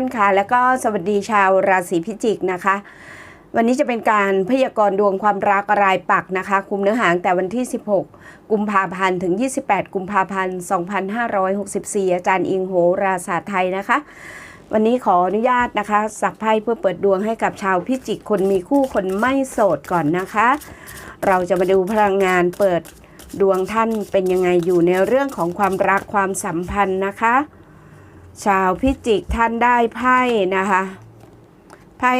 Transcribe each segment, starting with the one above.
านค่ะ แล้วก็สวัสดีชาวราศีพิจิกนะคะ วันนี้จะเป็นการพยากรณ์ดวงความรักรายปักนะคะ คุมเนื้อหาตั้งแต่วันที่ 16 กุมภาพันธ์ถึง 28 กุมภาพันธ์ 2564 อาจารย์อิงโหราศาสตร์ไทยนะคะ วันนี้ขออนุญาตนะคะ สักไพ่เพื่อเปิดดวงให้กับชาวพิจิกคนมีคู่คนไม่โสดก่อนนะคะ เราจะมาดูพลังงานเปิดดวงท่านเป็นยังไงอยู่ในเรื่องของความรักความสัมพันธ์นะคะ ชาวพิจิกท่านได้ไพ่นะคะไพ่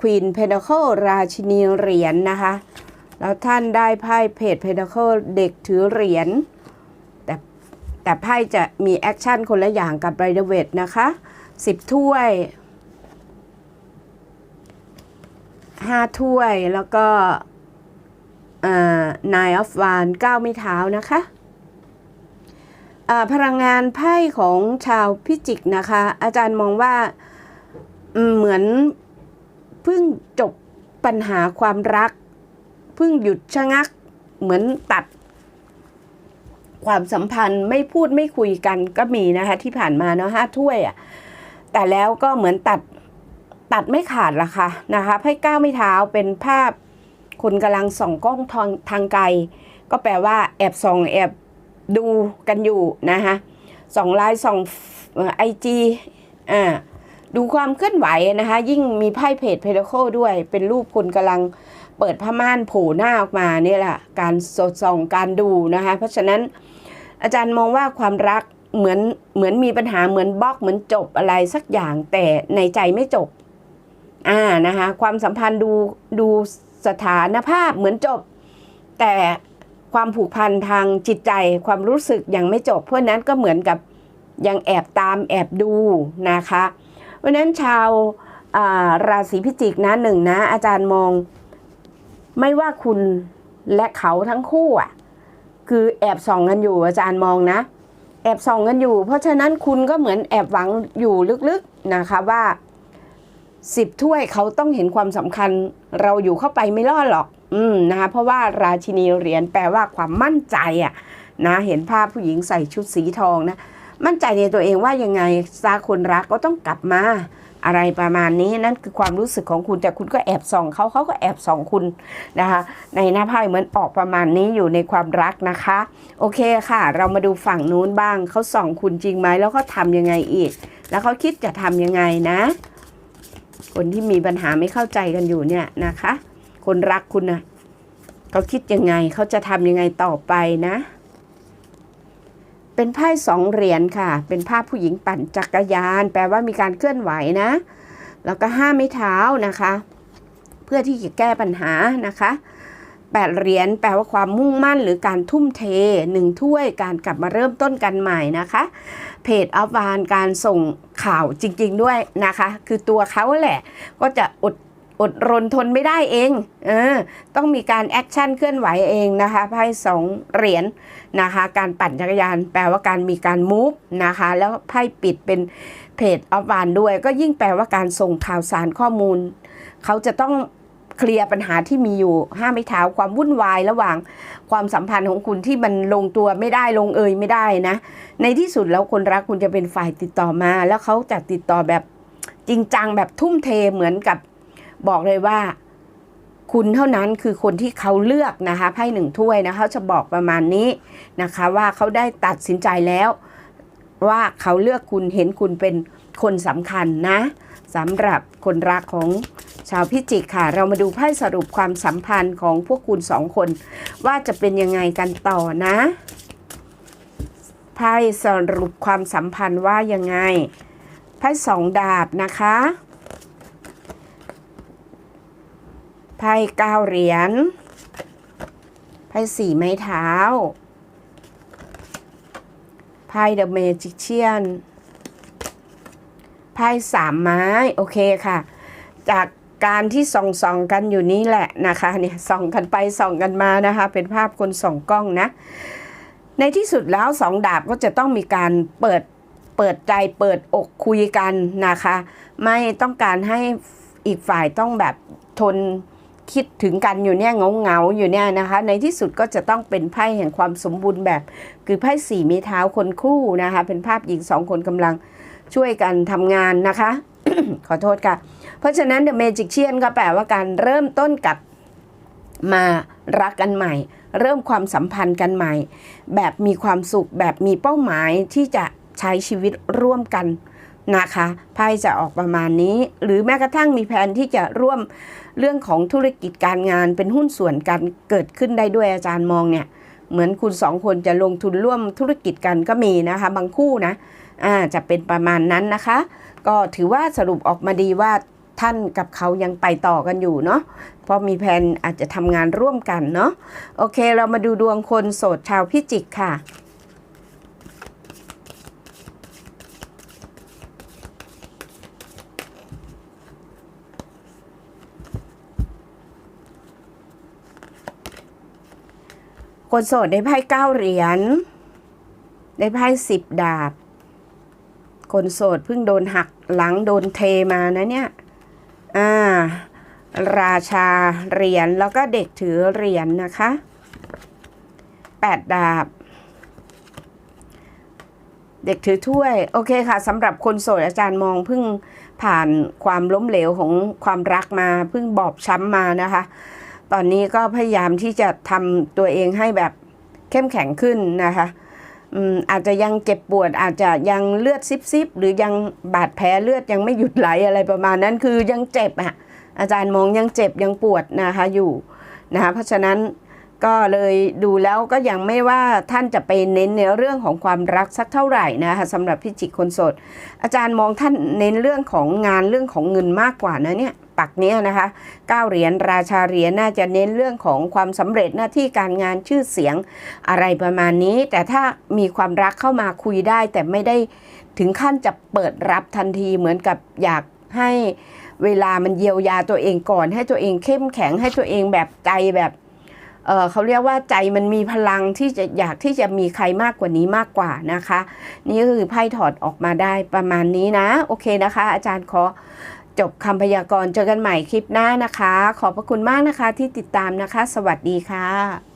ควีนเพน a เคิลราชินีเหรียญนนะคะ แล้วท่านได้ไพ่เพจเพน a เคิลเด็กถือเหรียญแต่แต่ไพ่จะมีแอคชั่นคนละอย่างกับไรเดเวทนะคะสิบถ้วยห้าถ้วยแล้วก็นายออฟวานเก้าไม่เท้านะคะ พลังงานไพ่ของชาวพิจิกนะคะ อาจารย์มองว่าเหมือนเพิ่งจบปัญหาความรักเพิ่งหยุดชะงัก เหมือนตัด ความสัมพันธ์ไม่พูดไม่คุยกันก็มีนะคะ ที่ผ่านมาเนาะห้าถ้วยอะ่ะแต่แล้วก็เหมือนตัดตัดไม่ขาดละค่ะนะคะไพ่ก้าวไม่เท้าเป็นภาพคนกำลังส่องกล้องทางทางไกล ก็แปลว่าแอบส่องแอบ ดูกันอยู่นะคะสองไลน์สองไอจีอ่าดูความเคลื่อนไหวนะคะ ยิ่งมีไพ่เพจเพลโคด้วย เป็นรูปคนกำลังเปิดผ้าม่านโผล่หน้าออกมาเนี่ยแหละการสดส่องการดูนะคะ เพราะฉะนั้นอาจารย์มองว่าความรักเหมือนเหมือนมีปัญหาเหมือนบล็อกเหมือนจบอะไรสักอย่างแต่ในใจไม่จบอ่านะคะความสัมพันธ์ดูดูสถานภาพเหมือนจบ แต่ ความผูกพันทางจิตใจความรู้สึกยังไม่จบ เพราะนั้นก็เหมือนกับยังแอบตามแอบดูนะคะ เพราะนั้นชาวราศีพิจิกนะหนึ่งนะ อาจารย์มองไม่ว่าคุณและเขาทั้งคู่อะคือแอบส่องกันอยู่อาจารย์มองนะ แอบส่องกันอยู่ เพราะฉะนั้นคุณก็เหมือนแอบหวังอยู่ลึกๆนะคะว่าสิบถ้วยเขาต้องเห็นความสำคัญ เราอยู่เข้าไปไม่รอดหรอก อืมนะคะเพราะว่าราชินีเหรียญแปลว่าความมั่นใจอะนะเห็นภาพผู้หญิงใส่ชุดสีทองนะมั่นใจในตัวเองว่ายังไงซาคนรักก็ต้องกลับมาอะไรประมาณนี้นั่นคือความรู้สึกของคุณแต่คุณก็แอบส่องเขาเขาก็แอบส่องคุณนะคะในหน้าไพ่เหมือนออกประมาณนี้อยู่ในความรักนะคะ โอเคค่ะ เรามาดูฝั่งนู้นบ้างเขาส่องคุณจริงไหมแล้วเขาทำยังไงอีก แล้วเขาคิดจะทำยังไงนะ คนที่มีปัญหาไม่เข้าใจกันอยู่เนี่ยนะคะ คนรักคุณนะเขาคิดยังไงเขาจะทำยังไงต่อไปนะ เป็นไพ่สองเหรียญค่ะ เป็นภาพผู้หญิงปั่นจักรยาน แปลว่ามีการเคลื่อนไหวนะ แล้วก็ห้าไม้เท้านะคะ เพื่อที่จะแก้ปัญหานะคะแปดเหรียญแปลว่าความมุ่งมั่นหรือการทุ่มเทหนึ่งถ้วยการกลับมาเริ่มต้นกันใหม่นะคะ เพจอัฟวานการส่งข่าวจริงๆด้วยนะคะ คือตัวเขาแหละ ก็จะ อดรนทนไม่ได้เองเออต้องมีการแอคชั่นเคลื่อนไหวเองนะคะไพ่สองเหรียญนะคะ การปั่นจักรยานแปลว่าการมีการมูฟนะคะ แล้วไพ่ปิดเป็นเพจออฟวานด้วย ก็ยิ่งแปลว่าการส่งข่าวสารข้อมูล เขาจะต้องเคลียร์ปัญหาที่มีอยู่ห้ามไม่เท้าความวุ่นวายระหว่างความสัมพันธ์ของคุณที่มันลงตัวไม่ได้ลงเอยไม่ได้นะ ในที่สุดแล้วคนรักคุณจะเป็นฝ่ายติดต่อมา แล้วเขาจะติดต่อแบบจริงจังแบบทุ่มเทเหมือนกับ บอกเลยว่า คุณเท่านั้นคือคนที่เขาเลือกนะคะไพ่หนึ่งถ้วยนะเขาจะบอกประมาณนี้นะคะ ว่าเขาได้ตัดสินใจแล้ว ว่าเขาเลือกคุณเห็นคุณเป็นคนสำคัญนะสำหรับคนรักของชาวพิจิกค่ะ เรามาดูไพ่สรุปความสัมพันธ์ของพวกคุณสองคน ว่าจะเป็นยังไงกันต่อนะไพ่สรุปความสัมพันธ์ว่ายังไงไพ่สองดาบนะคะไพ่เก้าเหรียญ ไพ่สี่ไม้เท้า ไพ่เดอะเมจิเชียน ไพ่สามไม้ โอเคค่ะ จากการที่ส่องส่องกันอยู่นี้แหละนะคะเนี่ยส่องกันไปส่องกันมานะคะ เป็นภาพคนส่องกล้องนะ ในที่สุดแล้วสองดาบก็จะต้องมีการเปิดเปิดใจเปิดอกคุยกันนะคะ ไม่ต้องการให้อีกฝ่ายต้องแบบทน คิดถึงกันอยู่เนี่ยเงาเงาอยู่เนี่ยนะคะ ในที่สุดก็จะต้องเป็นไพ่แห่งความสมบูรณ์แบบ คือไพ่สี่มีเท้าคนคู่นะคะ เป็นภาพหญิงสองคนกำลังช่วยกันทำงานนะคะ ขอโทษค่ะ เพราะฉะนั้น The Magician ก็แปลว่าการเริ่มต้นกับมารักกันใหม่ เริ่มความสัมพันธ์กันใหม่ แบบมีความสุขแบบมีเป้าหมายที่จะใช้ชีวิตร่วมกัน นะคะไพ่จะออกประมาณนี้ หรือแม้กระทั่งมีแผนที่จะร่วมเรื่องของธุรกิจการงานเป็นหุ้นส่วนกันเกิดขึ้นได้ด้วยอาจารย์มองเนี่ย เหมือนคุณสองคนจะลงทุนร่วมธุรกิจกันก็มีนะคะ บางคู่นะอ่าจะเป็นประมาณนั้นนะคะ ก็ถือว่าสรุปออกมาดีว่าท่านกับเขายังไปต่อกันอยู่เนาะ เพราะมีแผนอาจจะทำงานร่วมกันเนาะ โอเคเรามาดูดวงคนโสดชาวพิจิกค่ะ คนโสดได้ไพ่เก้าเหรียญ ได้ไพ่สิบดาบ คนโสดเพิ่งโดนหักหลังโดนเทมานะเนี่ย อ่า ราชาเหรียญแล้วก็เด็กถือเหรียญนะคะแปดดาบ เด็กถือถ้วย โอเคค่ะสำหรับคนโสดอาจารย์มองเพิ่งผ่านความล้มเหลวของความรักมาเพิ่งบอบช้ำมานะคะ ตอนนี้ก็พยายามที่จะทำตัวเองให้แบบเข้มแข็งขึ้นนะคะอืมอาจจะยังเจ็บปวด อาจจะยังเลือดซิบๆหรือยังบาดแผลเลือดยังไม่หยุดไหลอะไรประมาณนั้นคือยังเจ็บอะอาจารย์มองยังเจ็บยังปวดนะคะอยู่นะคะเพราะฉะนั้นก็เลยดูแล้วก็ยังไม่ว่าท่านจะไปเน้นในเรื่องของความรักสักเท่าไหร่นะคะสำหรับพิจิกคนโสดอาจารย์มองท่านเน้นเรื่องของงานเรื่องของเงินมากกว่านะเนี่ย ปักเนี้ยนะคะเก้าเหรียญราชาเหรียญน่าจะเน้นเรื่องของความสำเร็จหน้าที่การงานชื่อเสียงอะไรประมาณนี้ แต่ถ้ามีความรักเข้ามาคุยได้ แต่ไม่ได้ถึงขั้นจะเปิดรับทันทีเหมือนกับอยากให้เวลามันเยียวยาตัวเองก่อน ให้ตัวเองเข้มแข็งให้ตัวเองแบบใจแบบเเขาเรียกว่าใจมันมีพลังที่จะอยากที่จะมีใครมากกว่านี้มากกว่านะคะ นี่ก็คือไพ่ถอดออกมาได้ประมาณนี้นะ โอเคนะคะ อาจารย์ขอ จบคำพยากรณ์เจอกันใหม่คลิปหน้านะคะ ขอบพระคุณมากนะคะที่ติดตามนะคะ สวัสดีค่ะ